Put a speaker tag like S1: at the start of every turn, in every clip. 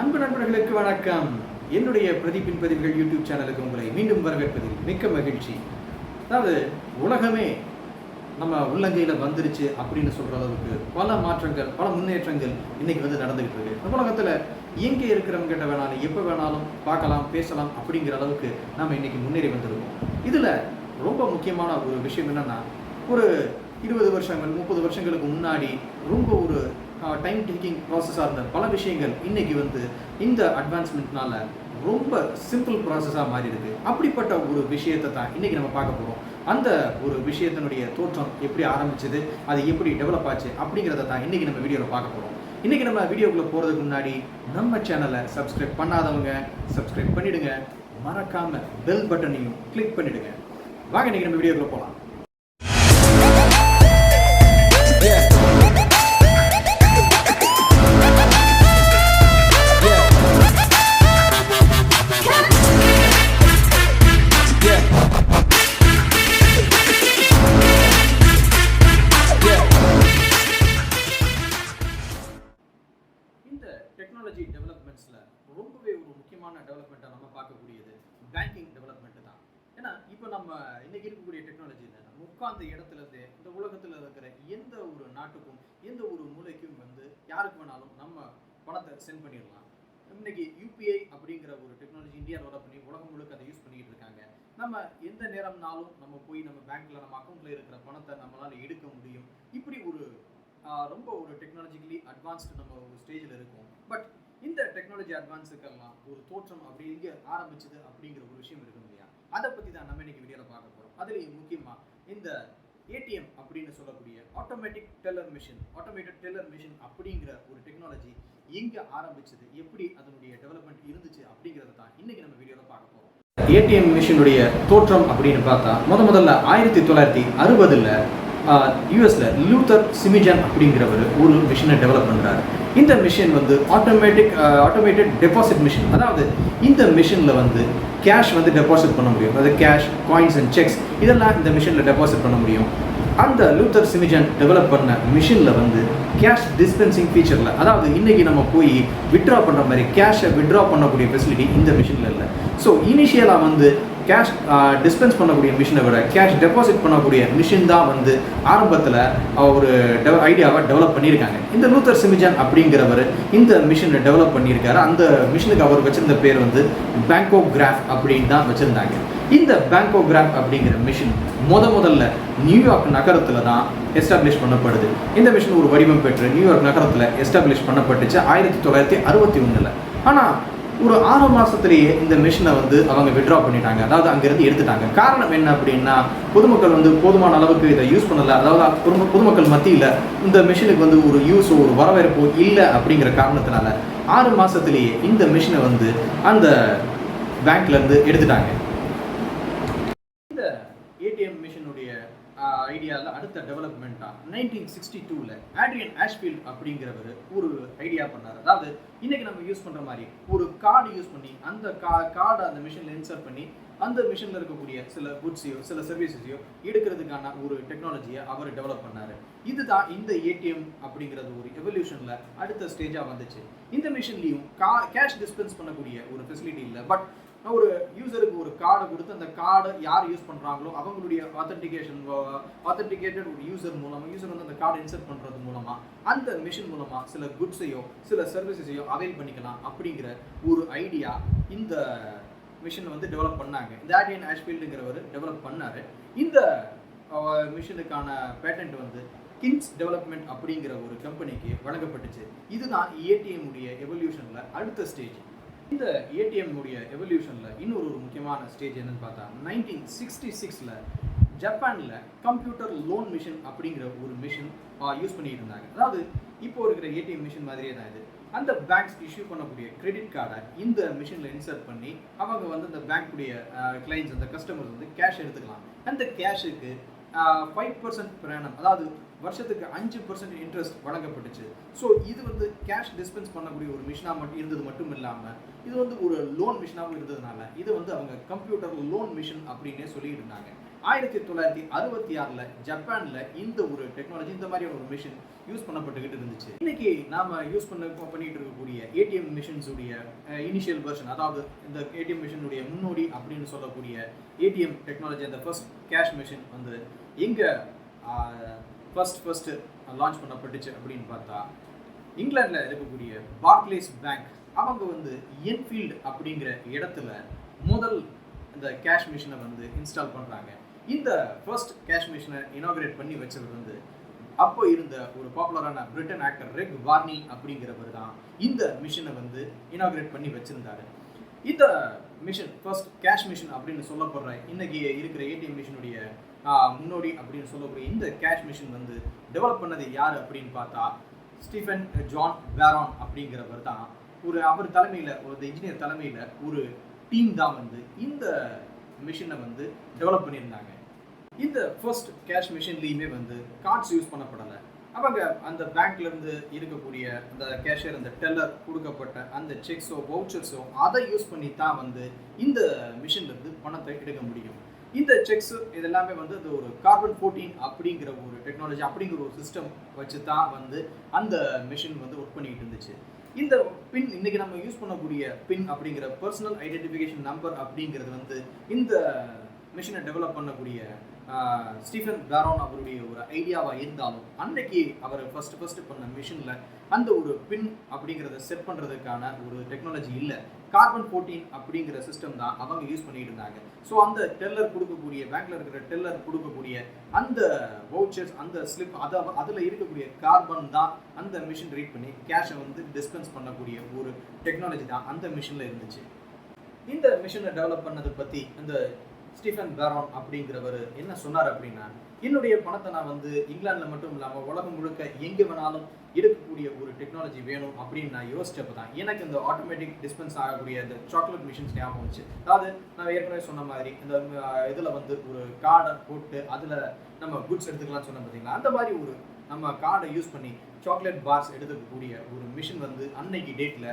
S1: அன்பு நண்பர்களுக்கு வணக்கம். என்னுடைய பிரதீபின் பதிவுகள் யூடியூப் சேனலுக்கு உங்களை மீண்டும் வரவேற்பதில் மிக்க மகிழ்ச்சி. அதாவது உலகமே நம்ம உள்ளங்கையில் வந்துருச்சு அப்படின்னு சொல்கிற அளவுக்கு பல மாற்றங்கள் பல முன்னேற்றங்கள் இன்னைக்கு வந்து நடந்துகிட்டு இருக்கு. நம்ம உலகத்தில் எங்கே இருக்கிறவங்ககிட்ட வேணாலும் எப்போ வேணாலும் பார்க்கலாம் பேசலாம் அப்படிங்கிற அளவுக்கு நம்ம இன்னைக்கு முன்னேறி வந்திருக்கோம். இதில் ரொம்ப முக்கியமான ஒரு விஷயம் என்னென்னா ஒரு இருபது வருஷங்கள் முப்பது வருஷங்களுக்கு முன்னாடி ரொம்ப ஒரு டைம் டேக்கிங் ப்ராசஸாக இருந்த பல விஷயங்கள் இன்னைக்கு வந்து இந்த அட்வான்ஸ்மெண்ட்னால ரொம்ப சிம்பிள் ப்ராசஸாக மாறி இருக்கு அப்படிப்பட்ட ஒரு விஷயத்தை தான் இன்னைக்கு நம்ம பார்க்க போகிறோம் அந்த ஒரு விஷயத்தினுடைய தோற்றம் எப்படி ஆரம்பிச்சது அது எப்படி டெவலப் ஆச்சு அப்படிங்கிறத தான் இன்னைக்கு நம்ம வீடியோவில் பார்க்க போகிறோம் இன்னைக்கு நம்ம வீடியோக்குள்ளே போகிறதுக்கு முன்னாடி நம்ம சேனலை சப்ஸ்கிரைப் பண்ணாதவங்க சப்ஸ்கிரைப் பண்ணிடுங்க. மறக்காம பெல் பட்டனையும் கிளிக் பண்ணிவிடுங்க வாங்க இன்னைக்கு நம்ம வீடியோக்குள்ளே போகலாம் டெவலப்மெண்ட்டை நம்ம பார்க்கக்கூடியது. பேங்கிங் டெவலப்மெண்ட் தான். ஏன்னா இப்போ நம்ம இன்னைக்கு இருக்கக்கூடிய டெக்னாலஜி நம்ம உட்கார்ந்த இடத்துல இருந்து இந்த உலகத்தில் இருக்கிற எந்த ஒரு நாட்டுக்கும் எந்த ஒரு மூலைக்கும் வந்து யாருக்கு வேணாலும் நம்ம பணத்தை சென்ட் பண்ணிடலாம். இன்னைக்கு யூபிஐ அப்படிங்கிற ஒரு டெக்னாலஜி இந்தியா டெவலப் பண்ணி உலகம் முழுக்க அதை யூஸ் பண்ணிக்கிட்டு இருக்காங்க நம்ம எந்த நேரம்னாலும் நம்ம போய் நம்ம பேங்க்ல நம்ம அக்கௌண்ட்ல இருக்கிற பணத்தை நம்மளால எடுக்க முடியும். இப்படி ஒரு ரொம்ப ஒரு டெக்னாலஜிக்கலி அட்வான்ஸ்டு நம்ம ஒரு ஸ்டேஜில் இருக்கோம். பட் இந்த டெக்னாலஜி அட்வான்ஸுக்கெல்லாம் ஒரு தோற்றம் அப்படி எங்கே ஆரம்பிச்சது அப்படிங்கிற ஒரு விஷயம் இருக்கும் இல்லையா? அதை பற்றி தான் நம்ம இன்னைக்கு வீடியோவில் பார்க்க போகிறோம் அதுலேயும் முக்கியமாக இந்த ஏடிஎம் அப்படின்னு சொல்லக்கூடிய automatic teller machine automated teller machine அப்படிங்கிற ஒரு டெக்னாலஜி எங்கே ஆரம்பிச்சது? எப்படி அதனுடைய டெவலப்மெண்ட் இருந்துச்சு அப்படிங்கிறத தான் இன்னைக்கு நம்ம வீடியோவில் பார்க்க போகிறோம் ஏடிஎம் மிஷினுடைய தோற்றம் அப்படின்னு பார்த்தா முத முதல்ல ஆயிரத்தி தொள்ளாயிரத்தி அறுபதில் யூஎஸில் லூத்தர் சிமிஜன் அப்படிங்கிறவர் ஒரு மிஷினை டெவலப் பண்ணுறாரு இந்த மிஷின் வந்து ஆட்டோமேட்டிக் ஆட்டோமேட்டட் டெபாசிட் மிஷின் அதாவது இந்த மிஷினில் வந்து கேஷ் வந்து டெபாசிட் பண்ண முடியும். அதாவது கேஷ் காயின்ஸ் அண்ட் செக்ஸ் இதெல்லாம் இந்த மிஷினில் டெபாசிட் பண்ண முடியும். அந்த லூத்தர் சிமிஜன் டெவலப் பண்ண மிஷினில் வந்து கேஷ் டிஸ்பென்சிங் ஃபீச்சரில் அதாவது இன்றைக்கி நம்ம போய் விட்ரா பண்ணுற மாதிரி கேஷை விட்ரா பண்ணக்கூடிய ஃபெசிலிட்டி இந்த மிஷினில் இல்லை. ஸோ இனிஷியலாக வந்து கேஷ் டிஸ்பென்ஸ் பண்ணக்கூடிய மிஷினை விட கேஷ் டெபாசிட் பண்ணக்கூடிய மிஷின் தான் வந்து ஆரம்பத்தில் ஒரு டெவ ஐடியாவை டெவலப் பண்ணியிருக்காங்க. இந்த லூத்தர் சிமிஜன் அப்படிங்கிறவர் இந்த மிஷினை டெவலப் பண்ணியிருக்காரு. அந்த மிஷினுக்கு அவர் வச்சிருந்த பேர் வந்து பேங்கோ கிராஃப் அப்படின்னு தான் வச்சுருந்தாங்க. இந்த பேங்கோ கிராஃப் அப்படிங்கிற மிஷின் முத முதல்ல நியூயார்க் நகரத்தில் தான் எஸ்டாப்ளிஷ் பண்ணப்படுது. இந்த மிஷின் ஒரு வடிவம் பெற்று நியூயார்க் நகரத்தில் எஸ்டாப்ளிஷ் பண்ணப்பட்டுச்சு ஆயிரத்தி தொள்ளாயிரத்தி அறுபத்தி ஒன்றில் ஆனால் ஒரு ஆறு மாதத்துலேயே இந்த மிஷினை வந்து அவங்க விட்ரா பண்ணிட்டாங்க. அதாவது அங்கேருந்து எடுத்துட்டாங்க. காரணம் என்ன அப்படின்னா பொதுமக்கள் வந்து போதுமான அளவுக்கு இதை யூஸ் பண்ணல. அதாவது பொதுமக்கள் மத்தியில் இந்த மிஷினுக்கு வந்து ஒரு யூஸோ ஒரு வரவேற்போ இல்லை அப்படிங்கிற காரணத்தினால ஆறு மாதத்துலேயே இந்த மிஷினை வந்து அந்த பேங்க்லேருந்து எடுத்துட்டாங்க இந்த ஏடிஎம் மிஷினுடைய ஐடியாவில் அடுத்த டெவலப்மெண்ட்டாக நைன்டீன் சிக்ஸ்டி டூவில் ஆட்ரியன் ஆஷ்ஃபீல்ட் அப்படிங்கிறவர் ஒரு ஐடியா பண்ணார். அதாவது இன்றைக்கி நம்ம யூஸ் பண்ணுற மாதிரி ஒரு கார்டு யூஸ் பண்ணி அந்த கா கார்டை அந்த மிஷினில் இன்சர்ட் பண்ணி அந்த மிஷினில் இருக்கக்கூடிய சில குட்ஸையோ சில சர்வீசஸையோ எடுக்கிறதுக்கான ஒரு டெக்னாலஜியை அவர் டெவலப் பண்ணார். இதுதான் இந்த ஏடிஎம் அப்படிங்கிறது ஒரு எவல்யூஷனில் அடுத்த ஸ்டேஜாக வந்துச்சு. இந்த மிஷின்லேயும் கா கேஷ் டிஸ்பென்ஸ் பண்ணக்கூடிய ஒரு ஃபெசிலிட்டி இல்லை பட் ஒரு யூசருக்கு ஒரு கார்டை கொடுத்து அந்த கார்டை யார் யூஸ் பண்ணுறாங்களோ அவங்களுடைய ஆத்தன்டிகேஷன் ஆத்தன்டிகேட்டட் ஒரு யூசர் மூலமாக யூசர் வந்து அந்த கார்டை இன்சர்ட் பண்ணுறது மூலமாக அந்த மிஷின் மூலமாக சில குட்ஸையோ சில சர்வீசஸையோ அவைல் பண்ணிக்கலாம் அப்படிங்கிற ஒரு ஐடியா இந்த மிஷின் வந்து டெவலப் பண்ணாங்க. இந்த ஆடியன் ஆஷ்ஃபீல்டுங்கிறவர் டெவலப் பண்ணார். இந்த மிஷினுக்கான பேட்டன்ட் வந்து கிங்ஸ் டெவலப்மெண்ட் அப்படிங்கிற ஒரு கம்பெனிக்கு வழங்கப்பட்டுச்சு. இதுதான் ஏடிஎம் உடைய எவல்யூஷனில் அடுத்த ஸ்டேஜ் இந்த ஏடிஎம் உடைய எவல்யூஷனில் இன்னொரு ஒரு முக்கியமான ஸ்டேஜ் என்னன்னு பார்த்தா நைன்டீன் சிக்ஸ்டி சிக்ஸில் ஜப்பானில் கம்ப்யூட்டர் லோன் மிஷின் அப்படிங்கிற ஒரு மிஷின் யூஸ் பண்ணிட்டு இருந்தாங்க. அதாவது இப்போ இருக்கிற ஏடிஎம் மிஷின் மாதிரியே தான் இது. அந்த பேங்க்ஸ் இஷ்யூ பண்ணக்கூடிய கிரெடிட் கார்டை இந்த மிஷினில் இன்சர்ட் பண்ணி அவங்க வந்து அந்த பேங்க்குடைய கிளைண்ட்ஸ் அந்த கஸ்டமர்ஸ் வந்து கேஷ் எடுத்துக்கலாம். அந்த கேஷுக்கு ஃபைவ் பர்சன்ட் பிரயாணம் அதாவது வருஷத்துக்கு அஞ்சு பர்சன்ட் இன்ட்ரெஸ்ட் வழங்கப்பட்டுச்சு. ஸோ இது வந்து கேஷ் டிஸ்பென்ஸ் பண்ணக்கூடிய ஒரு மிஷினாக மட்டும் இருந்தது மட்டும் இல்லாமல் இது வந்து ஒரு லோன் மிஷினாகவும் இருந்ததுனால இது வந்து அவங்க கம்ப்யூட்டர் லோன் மிஷின் அப்படின்னே சொல்லிட்டு இருந்தாங்க. ஆயிரத்தி தொள்ளாயிரத்தி அறுபத்தி ஆறில் ஜப்பானில் இந்த ஒரு டெக்னாலஜி இந்த மாதிரியான ஒரு மிஷின் யூஸ் பண்ணப்பட்டுக்கிட்டு இருந்துச்சு. இன்னைக்கு நாம யூஸ் பண்ண பண்ணிட்டு இருக்கக்கூடிய ஏடிஎம் மிஷின்ஸுடைய இனிஷியல் வெர்ஷன் அதாவது இந்த ஏடிஎம் மிஷினுடைய முன்னோடி அப்படின்னு சொல்லக்கூடிய ஏடிஎம் டெக்னாலஜி அந்த ஃபர்ஸ்ட் கேஷ் மிஷின் வந்து எங்கே ஃபர்ஸ்ட் ஃபர்ஸ்ட் லான்ச் பண்ணப்பட்டுச்சு அப்படின்னு பார்த்தா இங்கிலாந்தில் இருக்கக்கூடிய பார்க்லேஸ் பேங்க் அவங்க வந்து என்ஃபீல்டு அப்படிங்கிற இடத்துல முதல் இந்த கேஷ் மிஷினை வந்து இன்ஸ்டால் பண்ணுறாங்க இந்த ஃபர்ஸ்ட் கேஷ் மிஷினை இனாகிரேட் பண்ணி வச்சது வந்து அப்போ இருந்த ஒரு பாப்புலரான பிரிட்டன் ஆக்டர் ரெக் வார்னி அப்படிங்கிறவர் தான் இந்த மிஷினை வந்து இனாகிரேட் பண்ணி வச்சுருந்தாரு. இந்த மிஷின் ஃபர்ஸ்ட் கேஷ் மிஷின் அப்படின்னு சொல்லப்படுற இன்னைக்கு இருக்கிற ஏடிஎம் மிஷினுடைய முன்னோடி அப்படின்னு சொல்லக்கூடிய இந்த கேஷ் மிஷின் வந்து டெவலப் பண்ணது யார் அப்படின்னு பார்த்தா ஸ்டீஃபன் ஜான் பேரான் அப்படிங்கிறவர் தான். ஒரு அவர் தலைமையில் ஒரு இன்ஜினியர் தலைமையில் ஒரு டீம் தான் வந்து இந்த மிஷினை வந்து டெவலப் பண்ணியிருந்தாங்க. இந்த ஃபர்ஸ்ட் கேஷ் மிஷின்லேயுமே வந்து கார்ட்ஸ் யூஸ் பண்ணப்படலை. அவங்க அந்த பேங்க்ல இருந்து இருக்கக்கூடிய அந்த கேஷியர் அந்த டெல்லர் கொடுக்கப்பட்ட அந்த செக்ஸோ வவுச்சர்ஸோ அதை யூஸ் பண்ணி தான் வந்து இந்த மிஷின்ல இருந்து பணத்தை எடுக்க முடியும். இந்த செக்ஸ் இதெல்லாமே வந்து அது ஒரு கார்பன் ஃபோர்டீன் அப்படிங்கிற ஒரு டெக்னாலஜி அப்படிங்கிற ஒரு சிஸ்டம் வச்சு தான் வந்து அந்த மிஷின் வந்து ஒர்க் பண்ணிக்கிட்டு இருந்துச்சு. இந்த பின் இன்னைக்கு நம்ம யூஸ் பண்ணக்கூடிய பின் அப்படிங்கிற பர்சனல் ஐடென்டிஃபிகேஷன் நம்பர் அப்படிங்கிறது வந்து இந்த மிஷினை டெவலப் பண்ணக்கூடிய ஸ்டீஃபன் பேரான் அவருடைய ஒரு ஐடியாவாக இருந்தாலும் அன்னைக்கு அவர் ஃபர்ஸ்ட் ஃபர்ஸ்ட் பண்ண மிஷினில் அந்த ஒரு பின் அப்படிங்கிறத செட் பண்ணுறதுக்கான ஒரு டெக்னாலஜி இல்லை. கார்பன் ஃபோர்டீன் அப்படிங்கிற சிஸ்டம் தான் அவங்க யூஸ் பண்ணிட்டு இருந்தாங்க. ஸோ அந்த டெல்லர் கொடுக்கக்கூடிய பேங்க்ல இருக்கிற டெல்லர் கொடுக்கக்கூடிய அந்த வவுச்சர்ஸ் அந்த ஸ்லிப் அதை அதில் இருக்கக்கூடிய கார்பன் தான் அந்த மிஷின் ரீட் பண்ணி கேஷை வந்து டிஸ்பென்ஸ் பண்ணக்கூடிய ஒரு டெக்னாலஜி தான் அந்த மிஷினில் இருந்துச்சு. இந்த மிஷினை டெவலப் பண்ணதை பற்றி இந்த ஸ்டீஃபன் பேரான் அப்படிங்கிறவர் என்ன சொன்னார் அப்படின்னா என்னுடைய பணத்தை நான் வந்து இங்கிலாந்தில் மட்டும் இல்லாமல் உலகம் முழுக்க எங்கே வேணாலும் எடுக்கக்கூடிய ஒரு டெக்னாலஜி வேணும் அப்படின்னு நான் யோசிச்சப்ப தான் எனக்கு இந்த ஆட்டோமேட்டிக் டிஸ்பென்ஸ் ஆகக்கூடிய இந்த சாக்லேட் மிஷின்ஸ் ஞாபகம் வந்துச்சு. அதாவது நான் ஏற்கனவே சொன்ன மாதிரி இந்த இதில் வந்து ஒரு கார்டை போட்டு அதில் நம்ம குட்ஸ் எடுத்துக்கலாம்னு சொன்ன பார்த்தீங்களா அந்த மாதிரி ஒரு நம்ம கார்டை யூஸ் பண்ணி சாக்லேட் பார்ஸ் எடுத்துக்கக்கூடிய ஒரு மிஷின் வந்து அன்னைக்கு டேட்டில்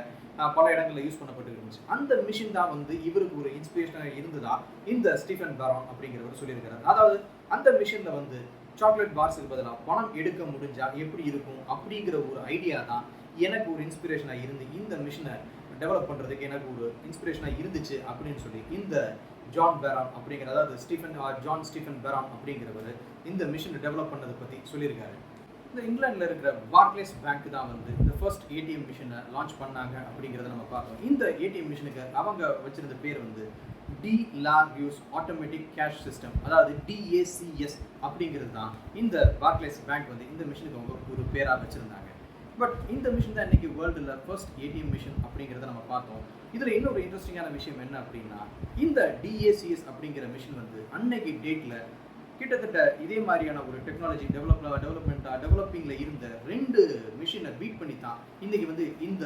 S1: பல இடங்களில் யூஸ் பண்ணப்பட்டு இருந்துச்சு. அந்த மிஷின் தான் வந்து இவருக்கு ஒரு இன்ஸ்பிரேஷனாக இருந்ததா இந்த ஸ்டீஃபன் பேரான் அப்படிங்கிறவர் சொல்லியிருக்கிறார். அதாவது அந்த மிஷினில் வந்து சாக்லேட் பார்ஸுக்கு பதிலாக பணம் எடுக்க முடிஞ்சால் எப்படி இருக்கும் அப்படிங்கிற ஒரு ஐடியா தான் எனக்கு ஒரு இன்ஸ்பிரேஷனாக இருந்து இந்த மிஷினை டெவலப் பண்ணுறதுக்கு எனக்கு ஒரு இன்ஸ்பிரேஷனாக இருந்துச்சு அப்படின்னு சொல்லி இந்த ஜான் பேரான் அப்படிங்கிற அதாவது Stephen or John Stephen Barron அப்படிங்கிறவர் இந்த மிஷினை டெவலப் பண்ணதை பற்றி சொல்லியிருக்காரு. இந்த இங்கிலாந்துல இருக்கிற பார்க்லேஸ் பேங்க் தான் வந்து இந்த ஃபர்ஸ்ட் ஏடிஎம் மிஷினை லான்ச் பண்ணாங்க அப்படிங்கிறத நம்ம பார்த்தோம் இந்த ஏடிஎம் மிஷினுக்கு அவங்க வச்சிருந்த பேர் வந்து De La Rue automatic cash system அதாவது டிஏசிஎஸ் அப்படிங்கிறது தான் இந்த பார்க்லேஸ் பேங்க் வந்து இந்த மிஷினுக்கு அவங்க ஒரு பேராக வச்சிருந்தாங்க. பட் இந்த மிஷின் தான் இன்றைக்கி வேர்ல்டில் ஃபர்ஸ்ட் ஏடிஎம் மிஷின் அப்படிங்கிறத நம்ம பார்த்தோம். இதில் இன்னொரு இன்ட்ரெஸ்டிங்கான விஷயம் என்ன அப்படின்னா இந்த டிஏசிஎஸ் அப்படிங்கிற மிஷின் வந்து அன்னைக்கு டேட்டில் கிட்டத்தட்ட இதே மாதிரியான ஒரு டெக்னாலஜி டெவலப் டெவலப்மெண்ட்டாக டெவலப்பிங்கில் இருந்த ரெண்டு மிஷினை பீட் பண்ணி தான் இன்றைக்கி வந்து இந்த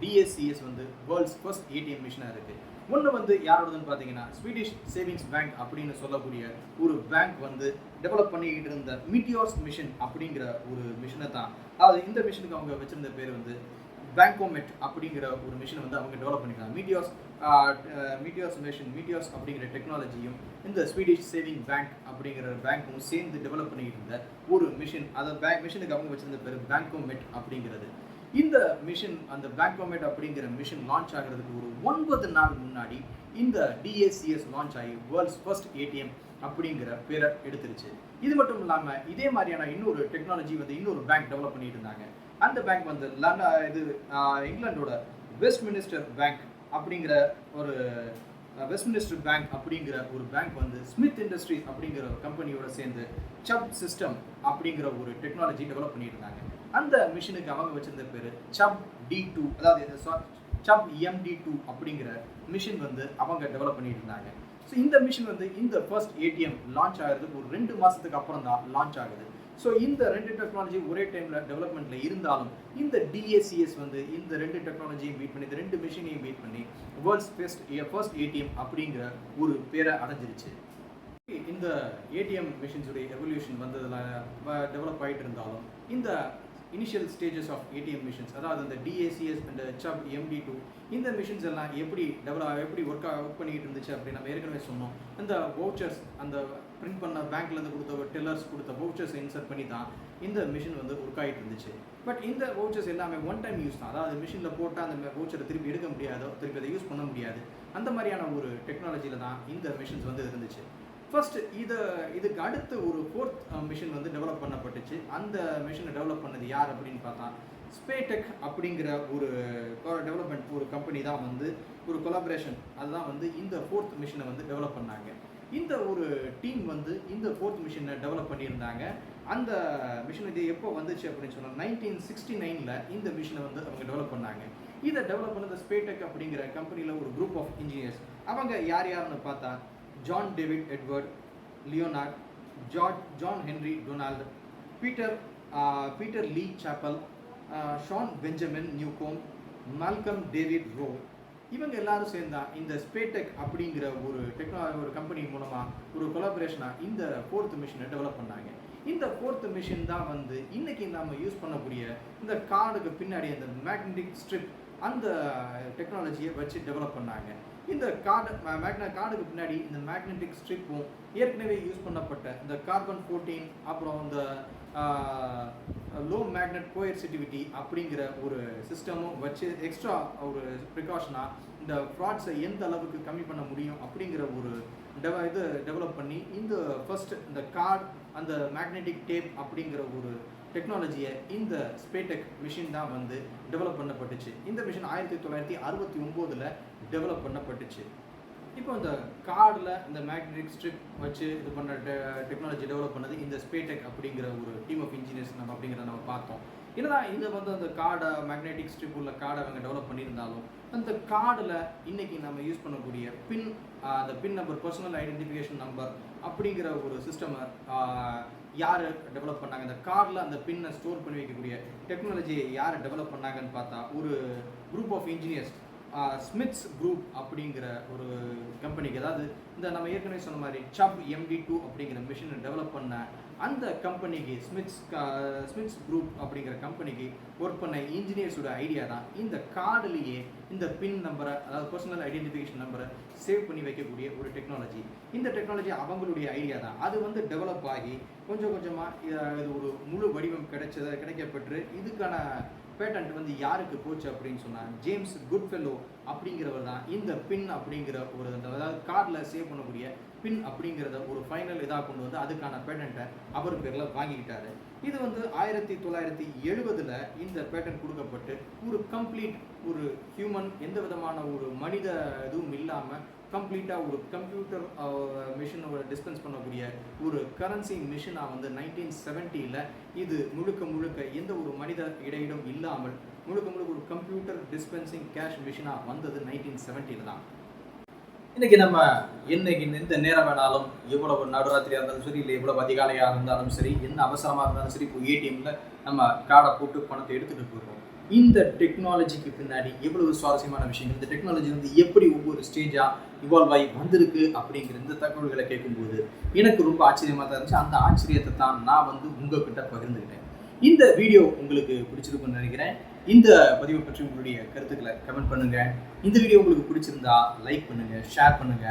S1: டிஎஸ்சிஎஸ் வந்து வேர்ல்ட்ஸ் ஃபர்ஸ்ட் ஏடிஎம் மிஷினாக இருக்குது ஒன்று வந்து யாரோடதுன்னு பார்த்தீங்கன்னா ஸ்வீடிஷ் சேவிங்ஸ் பேங்க் அப்படின்னு சொல்லக்கூடிய ஒரு பேங்க் வந்து டெவலப் பண்ணிக்கிட்டு இருந்த மீட்டியோர்ஸ் மிஷின் அப்படிங்கிற ஒரு மிஷினை தான். அதாவது இந்த மிஷினுக்கு அவங்க வச்சிருந்த பேர் வந்து பேங்கோமெட் அப்படிங்கிற ஒரு மிஷினை வந்து அவங்க டெவலப் பண்ணிக்கலாம் மீடியாஸ் மீட்டியோஸ் மிஷின் மீட்டியோஸ் அப்படிங்கிற டெக்னாலஜியும் இந்த ஸ்வீடிஷ் சேவிங் பேங்க் அப்படிங்கிற பேங்க்கும் சேர்ந்து டெவலப் பண்ணிக்கிட்டு இருந்த ஒரு மிஷின் அதை பேங்க் மிஷினுக்கு அவங்க வச்சிருந்த பேர் பேங்கோமெட் அப்படிங்கிறது. இந்த மிஷின் அந்த பேங்கோமெட் அப்படிங்கிற மிஷின் லான்ச் ஆகிறதுக்கு ஒரு ஒன்பது நாள் முன்னாடி இந்த டிஏசிஎஸ் லான்ச் ஆகி வேர்ல்ட்ஸ் ஃபர்ஸ்ட் ஏடிஎம் அப்படிங்கிற பேரை எடுத்துருச்சு. இது மட்டும் இல்லாமல் இதே மாதிரியான இன்னொரு டெக்னாலஜி வந்து இன்னொரு பேங்க் டெவலப் பண்ணிட்டு இருந்தாங்க அந்த பேங்க் வந்து லண்ட இது இங்கிலாண்டோட இங்கிலாந்தோட வெஸ்ட் மினிஸ்டர் பேங்க் அப்படிங்கிற ஒரு வெஸ்ட்மினிஸ்டர் பேங்க் அப்படிங்கிற ஒரு பேங்க் வந்து ஸ்மித் இண்டஸ்ட்ரீஸ் அப்படிங்கிற ஒரு கம்பெனியோட சேர்ந்து சப் சிஸ்டம் அப்படிங்கிற ஒரு டெக்னாலஜி டெவலப் பண்ணியிருந்தாங்க. அந்த மிஷினுக்கு அவங்க வச்சிருந்த பேர் சப் டி டூ அதாவது சப் எம்டி டூ அப்படிங்கிற மிஷின் வந்து அவங்க டெவலப் பண்ணியிருந்தாங்க. இருந்தாங்க ஸோ இந்த மிஷின் வந்து இந்த ஃபர்ஸ்ட் ஏடிஎம் லான்ச் ஆகிறதுக்கு ஒரு ரெண்டு மாதத்துக்கு அப்புறம் தான் லான்ச் ஆகுது. ஸோ இந்த ரெண்டு டெக்னாலஜி ஒரே டைமில் டெவலப்மெண்ட்டில் இருந்தாலும் இந்த டிஏசிஎஸ் வந்து இந்த ரெண்டு டெக்னாலஜியும் மீட் பண்ணி இந்த ரெண்டு மிஷினையும் மீட் பண்ணி வேர்ல்ட்ஸ் ஃபர்ஸ்ட் ஃபர்ஸ்ட் ஏடிஎம் அப்படிங்கிற ஒரு பேரை அடைஞ்சிருச்சு. இந்த ஏடிஎம் மிஷின்ஸுடைய ரெவல்யூஷன் வந்ததில் டெவலப் ஆகிட்டு இருந்தாலும் இந்த initial stages of ATM machines அதாவது அந்த DACS and sub MD two இந்த மிஷின்ஸ் எல்லாம் எப்படி டெவலப் எப்படி ஒர்க் ஒர்க் பண்ணிக்கிட்டு இருந்துச்சு அப்படின்னு நம்ம ஏற்கனவே சொன்னோம். அந்த வவுச்சர்ஸ் அந்த பிரிண்ட் பண்ண பேங்க்லேருந்து கொடுத்த டெல்லர்ஸ் கொடுத்த வவுச்சர்ஸ் இன்சர்ட் பண்ணி தான் இந்த மிஷின் வந்து ஒர்க் ஆகிட்டு இருந்துச்சு. பட் இந்த வவுச்சர்ஸ் எல்லாமே ஒன் டைம் யூஸ் தான். அதாவது மிஷினில் போட்டால் அந்த வவுச்சரை திருப்பி எடுக்க முடியாதோ திருப்பி அதை யூஸ் பண்ண முடியாது. அந்த மாதிரியான ஒரு டெக்னாலஜியில் தான் இந்த மிஷின்ஸ் வந்து இருந்துச்சு. ஃபர்ஸ்ட் இதை இதுக்கு அடுத்து ஒரு ஃபோர்த் மிஷின் வந்து டெவலப் பண்ணப்பட்டுச்சு. அந்த மிஷினை டெவலப் பண்ணது யார் அப்படின்னு பார்த்தா ஸ்பேடெக் அப்படிங்கிற ஒரு டெவலப்மெண்ட் ஒரு கம்பெனி தான் வந்து ஒரு கொலாபரேஷன் அதுதான் வந்து இந்த ஃபோர்த் மிஷினை வந்து டெவலப் பண்ணாங்க. இந்த ஒரு டீம் வந்து இந்த ஃபோர்த் மிஷினை டெவலப் பண்ணியிருந்தாங்க. அந்த மிஷின் இது எப்போ வந்துச்சு அப்படின்னு சொன்னால் நைன்டீன் சிக்ஸ்டி நைனில் இந்த மிஷினை வந்து அவங்க டெவலப் பண்ணாங்க. இதை டெவலப் பண்ணது ஸ்பேடெக் அப்படிங்கிற கம்பெனியில் ஒரு குரூப் ஆஃப் இன்ஜினியர்ஸ் அவங்க யார் யாருன்னு பார்த்தா John David Edward Leonard George John Henry Donald Peter Peter Lee Chapple Sean Benjamin Newcomb Malcolm David Roe இவங்க எல்லாரும் சேர்ந்தா இந்த ஸ்பேடெக் அப்படிங்கிற ஒரு டெக்னாலஜி ஒரு கம்பெனி மூலமாக ஒரு கொலாபரேஷனாக இந்த ஃபோர்த் மிஷினை டெவலப் பண்ணாங்க. இந்த ஃபோர்த் மிஷின் தான் வந்து இன்றைக்கி நம்ம யூஸ் பண்ணக்கூடிய இந்த கார்டுக்கு பின்னாடி அந்த மேக்னெட்டிக் ஸ்ட்ரிப் அந்த டெக்னாலஜியை வச்சு டெவலப் பண்ணாங்க. இந்த கார்டு மேக்ன கார்டுக்கு பின்னாடி இந்த மேக்னெட்டிக் ஸ்ட்ரிப்பும் ஏற்கனவே யூஸ் பண்ணப்பட்ட இந்த கார்பன் ஃபோர்டீன் அப்புறம் இந்த மேக்னெட் கோயர்சிட்டிவிட்டி அப்படிங்கிற ஒரு சிஸ்டமும் வச்சு எக்ஸ்ட்ரா ஒரு ப்ரிகாஷனாக இந்த ஃப்ராட்ஸை எந்த அளவுக்கு கம்மி பண்ண முடியும் அப்படிங்கிற ஒரு டெவ இது டெவலப் பண்ணி இந்த ஃபர்ஸ்ட் இந்த கார்டு அந்த மேக்னெட்டிக் டேப் அப்படிங்கிற ஒரு டெக்னாலஜியை இந்த ஸ்பேடெக் மிஷின் தான் வந்து டெவலப் பண்ணப்பட்டுச்சு. இந்த மிஷின் ஆயிரத்தி தொள்ளாயிரத்தி அறுபத்தி ஒம்போதில் டெவலப் பண்ணப்பட்டுச்சு. இப்போ இந்த கார்டில் இந்த மேக்னெட்டிக் ஸ்ட்ரிப் வச்சு இது பண்ண டெக்னாலஜி டெவலப் பண்ணது இந்த ஸ்பேடெக் அப்படிங்கிற ஒரு டீம் ஆஃப் இன்ஜினியர்ஸ் நம்ம அப்படிங்கிறத நம்ம பார்த்தோம். என்னதான் இது வந்து அந்த கார்டை மேக்னெட்டிக் ஸ்ட்ரிப் உள்ள கார்டை அவங்க டெவலப் பண்ணியிருந்தாலும் அந்த கார்டில் இன்றைக்கி நம்ம யூஸ் பண்ணக்கூடிய பின் அந்த PIN number personal identification number அப்படிங்கிற ஒரு சிஸ்டமை யார் டெவலப் பண்ணாங்க? இந்த கார்டில் அந்த பின்னை ஸ்டோர் பண்ணி வைக்கக்கூடிய டெக்னாலஜியை யார் டெவலப் பண்ணாங்கன்னு பார்த்தா ஒரு group of engineers Smiths group அப்படிங்கிற ஒரு கம்பெனிக்கு அதாவது இந்த நம்ம ஏற்கனவே சொன்ன மாதிரி சப் எம்டி டூ அப்படிங்கிற மிஷினை டெவலப் பண்ண அந்த கம்பெனிக்கு ஸ்மித்ஸ் ஸ்மித்ஸ் குரூப் அப்படிங்கிற கம்பெனிக்கு ஒர்க் பண்ண இன்ஜினியர்ஸோட ஐடியா தான். இந்த கார்டுலேயே இந்த பின் நம்பரை அதாவது பர்சனல் ஐடென்டிஃபிகேஷன் நம்பரை சேவ் பண்ணி வைக்கக்கூடிய ஒரு டெக்னாலஜி இந்த டெக்னாலஜி அவங்களுடைய ஐடியா தான். அது வந்து டெவலப் ஆகி கொஞ்சம் கொஞ்சமாக இது ஒரு முழு வடிவம் கிடைச்சதை கிடைக்கப்பெற்று இதுக்கான பேட்டன்ட் வந்து யாருக்கு போச்சு அப்படின்னு சொன்னால் ஜேம்ஸ் குட்ஃபெல்லோ அப்படிங்கிறவர் தான். இந்த பின் அப்படிங்கிற ஒரு அந்த அதாவது கார்டில் சேவ் பண்ணக்கூடிய பின் அப்படிங்கிறத ஒரு ஃபைனல் இதாக கொண்டு வந்து அதுக்கான பேட்டண்ட்டை அவர் பேரில் வாங்கிக்கிட்டாரு. இது வந்து ஆயிரத்தி தொள்ளாயிரத்தி எழுபதில் இந்த பேட்டன் கொடுக்கப்பட்டு ஒரு கம்ப்ளீட் ஒரு ஹியூமன் எந்த விதமான ஒரு மனித இதுவும் இல்லாமல் கம்ப்ளீட்டாக ஒரு கம்ப்யூட்டர் மிஷினோட டிஸ்பென்ஸ் பண்ணக்கூடிய ஒரு கரன்சி மிஷினாக வந்து நைன்டீன் செவன்ட்டியில் இது முழுக்க முழுக்க எந்த ஒரு மனித இடையிடம் இல்லாமல் முழுக்க முழுக்க ஒரு கம்ப்யூட்டர் டிஸ்பென்சிங் கேஷ் மிஷினாக வந்தது நைன்டீன் செவன்ட்டியில் தான். இன்னைக்கு நம்ம என்னைக்கு எந்த நேரம் வேணாலும் எவ்வளவு நடுராத்திரியாக இருந்தாலும் சரி இல்லை எவ்வளவு அதிகாலையாக இருந்தாலும் சரி என்ன அவசரமாக இருந்தாலும் சரி இப்போ ஏடிஎம்ல நம்ம கார்டை போட்டு பணத்தை எடுத்துகிட்டு போயிடுறோம். இந்த டெக்னாலஜிக்கு பின்னாடி எவ்வளவு சுவாரஸ்யமான விஷயங்கள்? இந்த டெக்னாலஜி வந்து எப்படி ஒவ்வொரு ஸ்டேஜாக இவால்வ் ஆகி வந்திருக்கு அப்படிங்கிற இந்த தகவல்களை கேட்கும்போது எனக்கு ரொம்ப ஆச்சரியமாக தான் இருந்துச்சு. அந்த ஆச்சரியத்தை தான் நான் வந்து உங்ககிட்ட பகிர்ந்துக்கிட்டேன். இந்த வீடியோ உங்களுக்கு பிடிச்சிருக்குன்னு நினைக்கிறேன். இந்த பதிவை பற்றி உங்களுடைய கருத்துக்களை கமெண்ட் பண்ணுங்க. இந்த வீடியோ உங்களுக்கு பிடிச்சிருந்தா லைக் பண்ணுங்க ஷேர் பண்ணுங்க.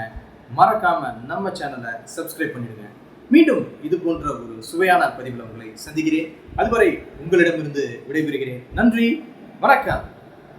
S1: மறக்காம நம்ம சேனலை சப்ஸ்கிரைப் பண்ணிடுங்க. மீண்டும் இது போன்ற ஒரு சுவையான பதிவில் உங்களை சந்திக்கிறேன். அதுவரை உங்களிடமிருந்து விடைபெறுகிறேன். நன்றி வணக்கம்.